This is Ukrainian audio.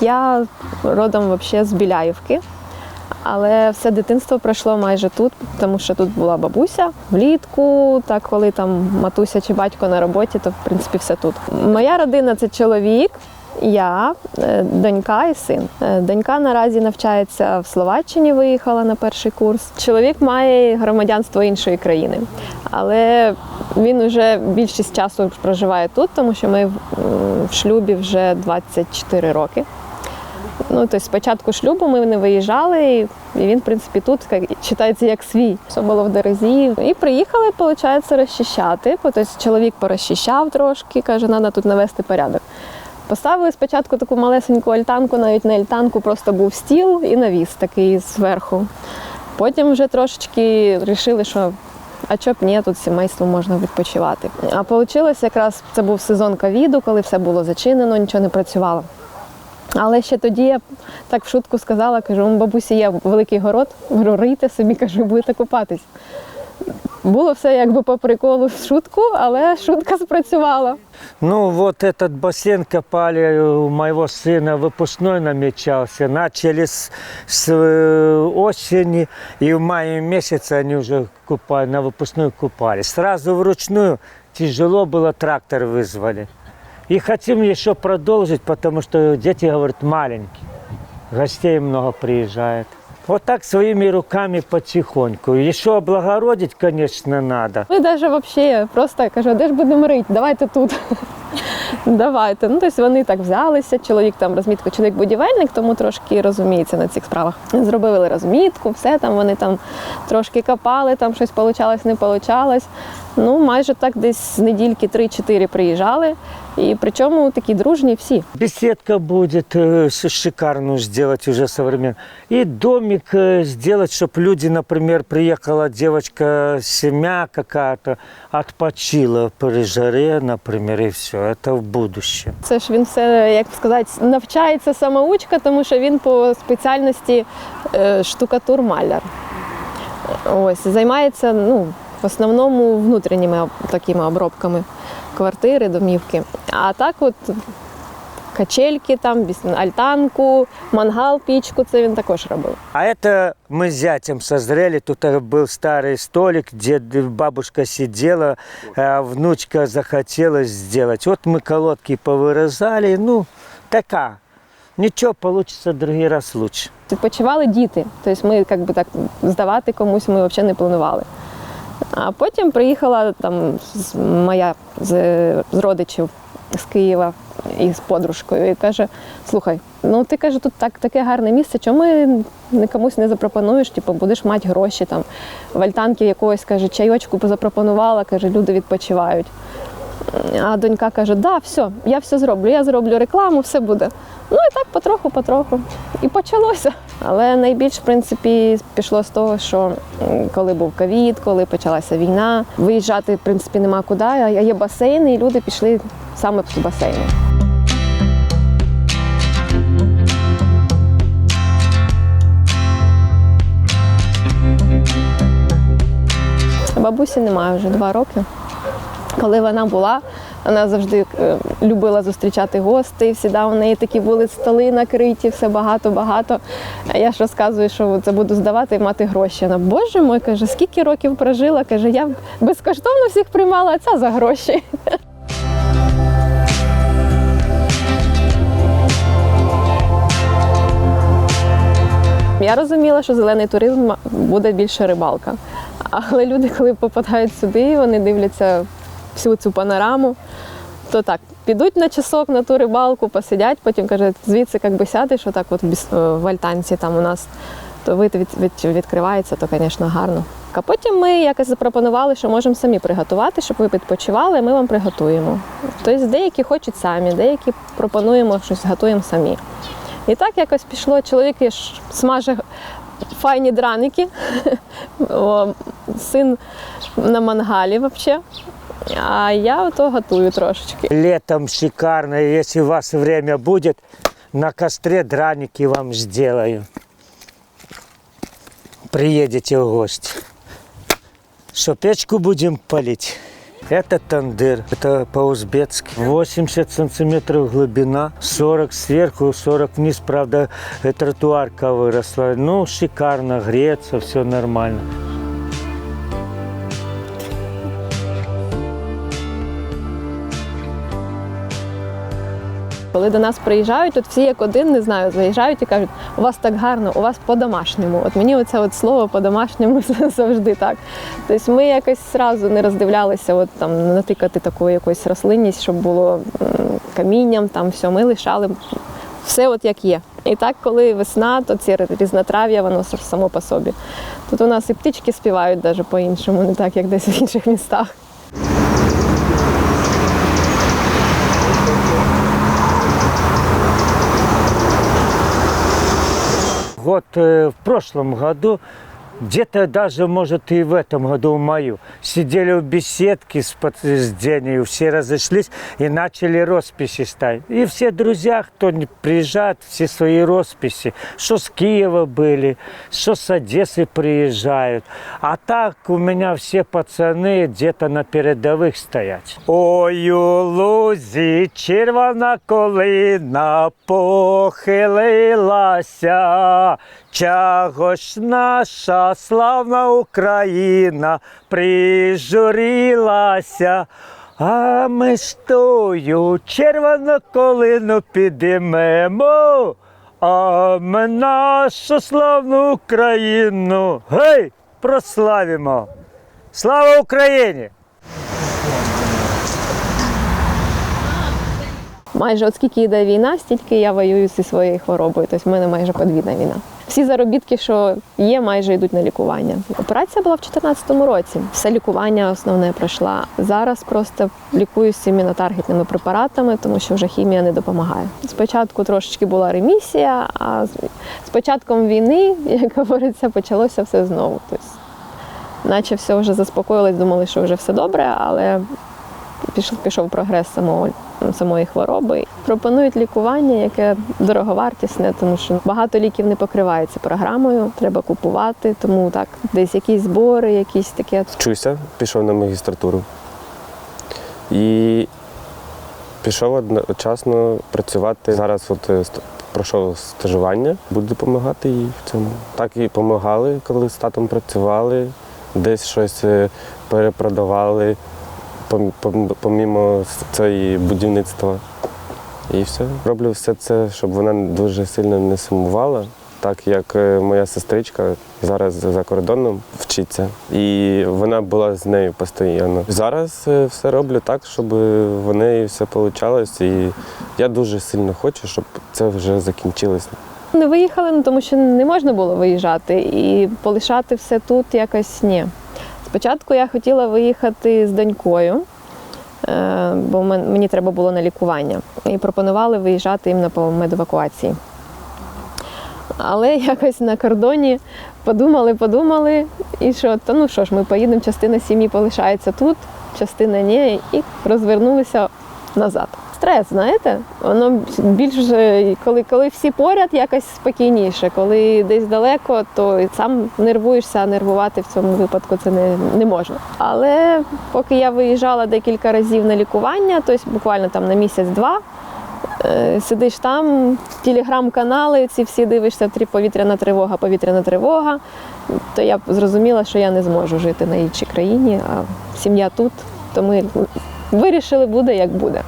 Я родом взагалі з Біляївки, але все дитинство пройшло майже тут, тому що тут була бабуся влітку. Так, коли там матуся чи батько на роботі, то в принципі все тут. Моя родина це чоловік, я, е, донька і син. Е, Донька наразі навчається в Словаччині, виїхала на перший курс. Чоловік має громадянство іншої країни, але він вже більшість часу проживає тут, тому що ми в- шлюбі вже 24 роки. Ну, тобто з початку шлюбу ми не виїжджали, і він, в принципі, тут як, вважається як свій. Все було в дерезі. І приїхали, виходить, розчищати. Тобто чоловік порозчищав трошки, каже, треба тут навести порядок. Поставили спочатку таку малесеньку альтанку, навіть не альтанку, просто був стіл і навіс такий зверху. Потім вже трошечки вирішили, що а чоб ні, тут сімейством можна відпочивати. А вийшло якраз це був сезон ковіду, коли все було зачинено, нічого не працювало. Але ще тоді я так в шутку сказала, кажу, у бабусі є великий город, говорю, рийте собі, кажу, будете купатись. Було все якби по приколу в шутку, але шутка спрацювала. Ну, вот этот бассейн копали у моего сына, выпускной намечался. Начали с, с э, осени, и в мае месяце они уже купали, на выпускной купались. Сразу вручную тяжело было, трактор вызвали. И хотим еще продолжить, потому что дети, говорят, маленькие. Гостей много приезжает. Вот так своими руками потихоньку. Еще облагородить, конечно, надо. Ми навіть взагалі просто кажу, де ж будемо рити? Давайте тут. Давайте. Ну, тобто вони так взялися. Чоловік там розмітку, чоловік будівельник, тому трошки розуміється на цих справах. Зробили розмітку, все там вони там трошки копали, там щось получалось, не получалось. Ну, майже так десь з недільки 3-4 приїжджали. І причому такі дружні всі. Беседка будет э, с- шикарную сделать уже современно. И домик э, сделать, чтобы люди, например, приехала девочка, семья какая-то, отпочила при жаре, например, и все. Это в будущем. Це ж він все, як сказати, навчається самоучка, тому що він по спеціальності е, штукатур-маляр. Ось, займається ну, в основному внутрішніми об- такими обробками квартири, домівки. А так от качельки, там, біс- альтанку, мангал, пічку, це він також робив. А это мы с зятем созрели. Тут э, был старый столик, где д- бабушка сидела, а внучка захотела сделать. Вот мы колодки повырезали. Ну, такая. Ничего, получится в другий раз лучше. Відпочивали діти. Тобто ми як би так здавати комусь ми взагалі не планували. А потім приїхала там з- моя з, з родичів з Києва і з подружкою і каже: слухай, ну ти каже, тут так, таке гарне місце, чому не комусь не запропонуєш, типу, будеш мати гроші там в альтанки якогось каже, чайочку запропонувала, каже, люди відпочивають. А донька каже: да, все, я все зроблю, я зроблю рекламу, все буде. Ну і так потроху, потроху. І почалося. Але найбільш, в принципі, пішло з того, що коли був ковід, коли почалася війна, виїжджати, в принципі, нема куди. А є басейни, і люди пішли саме в басейни. Бабусі немає вже два роки. Коли вона була, вона завжди е, любила зустрічати гостей. Всіда у неї такі були столи накриті, все багато-багато. Я ж розказую, що це буду здавати і мати гроші. Вона, боже мой, каже, скільки років прожила? Каже, я безкоштовно всіх приймала, а ця за гроші. Я розуміла, що зелений туризм буде більше рибалка. Але люди, коли попадають сюди, вони дивляться всю цю панораму, то так, підуть на часок на ту рибалку, посидять, потім каже, звідси як би сядеш, отак от біс- в альтанці там у нас, то вид від, від, відкривається, то, звісно, гарно. А потім ми якось запропонували, що можемо самі приготувати, щоб ви відпочивали, ми вам приготуємо. Тобто деякі хочуть самі, деякі пропонуємо щось готуємо самі. І так якось пішло. Чоловік ж смаже файні драники. Син на мангалі взагалі. А я ото готую трошечки. Летом шикарно, если у вас время будет, на костре драники вам сделаю. Приедете в гости. Что, печку будем палить? Это тандыр, это по-узбецки. 80 сантиметров глубина, 40 сверху, 40 вниз. Правда, э, тротуарка выросла. Ну, шикарно, греется, все нормально. Коли до нас приїжджають, от всі як один, не знаю, заїжджають і кажуть, у вас так гарно, у вас по-домашньому. От мені оце от слово по-домашньому завжди так. Тобто ми якось зразу не роздивлялися, от там натикати таку якусь рослинність, щоб було камінням, там все, ми лишали все от як є. І так, коли весна, то ці різнотрав'я, воно само по собі. Тут у нас і птички співають навіть по-іншому, не так, як десь в інших містах. Вот э, в прошлом году, где-то даже, может, и в этом году, в маю, сидели в беседке с подтверждением, все разошлись и начали росписи ставить. И все друзья, кто не приезжает, все свои росписи, что с Киева были, что с Одессы приезжают. А так у меня все пацаны где-то на передовых стоять. Ой, у лузі червона колина похилилася, чого ж наша славна Україна прижурилася. А ми ж тою червону колину підіймемо, а ми нашу славну Україну гей, прославимо. Слава Україні! Майже от скільки йде війна, стільки я воюю зі своєю хворобою. Тобто в мене майже подвійна війна. Всі заробітки, що є, майже йдуть на лікування. Операція була в 2014 році. Все лікування основне пройшла. Зараз просто лікуюся імунотаргетними препаратами, тому що вже хімія не допомагає. Спочатку трошечки була ремісія, а з початком війни, як говориться, почалося все знову. Тобто, наче все вже заспокоїлось, думали, що вже все добре, але пішов, пішов прогрес самого, самої хвороби. Пропонують лікування, яке дороговартісне, тому що багато ліків не покривається програмою, треба купувати, тому так, десь якісь збори, якісь таке. Вчуся, пішов на магістратуру. І пішов одночасно працювати. Зараз от е, пройшов стажування, буду допомагати їй в цьому. Так і допомагали, коли з татом працювали, десь щось е, перепродавали, помімо цієї будівництва. І все. Роблю все це, щоб вона дуже сильно не сумувала, так як е, моя сестричка зараз за кордоном вчиться, і вона була з нею постійно. Зараз е, все роблю так, щоб в неї все вийшло. І я дуже сильно хочу, щоб це вже закінчилось. Не виїхали, ну тому що не можна було виїжджати і полишати все тут якось ні. Спочатку я хотіла виїхати з донькою, е, бо мені треба було на лікування. І пропонували виїжджати іменно по медевакуації. Але якось на кордоні подумали, подумали, і що, то ну що ж, ми поїдемо, частина сім'ї полишається тут, частина ні, і розвернулися назад. Стрес, знаєте, воно більш вже, коли, коли всі поряд, якось спокійніше. Коли десь далеко, то сам нервуєшся, а нервувати в цьому випадку це не, не можна. Але поки я виїжджала декілька разів на лікування, тобто буквально там на місяць-два, Е, Сидиш там, телеграм-канали, ці всі дивишся, повітряна тривога, повітряна тривога. То я зрозуміла, що я не зможу жити на іншій країні, а сім'я тут. То ми вирішили, буде як буде.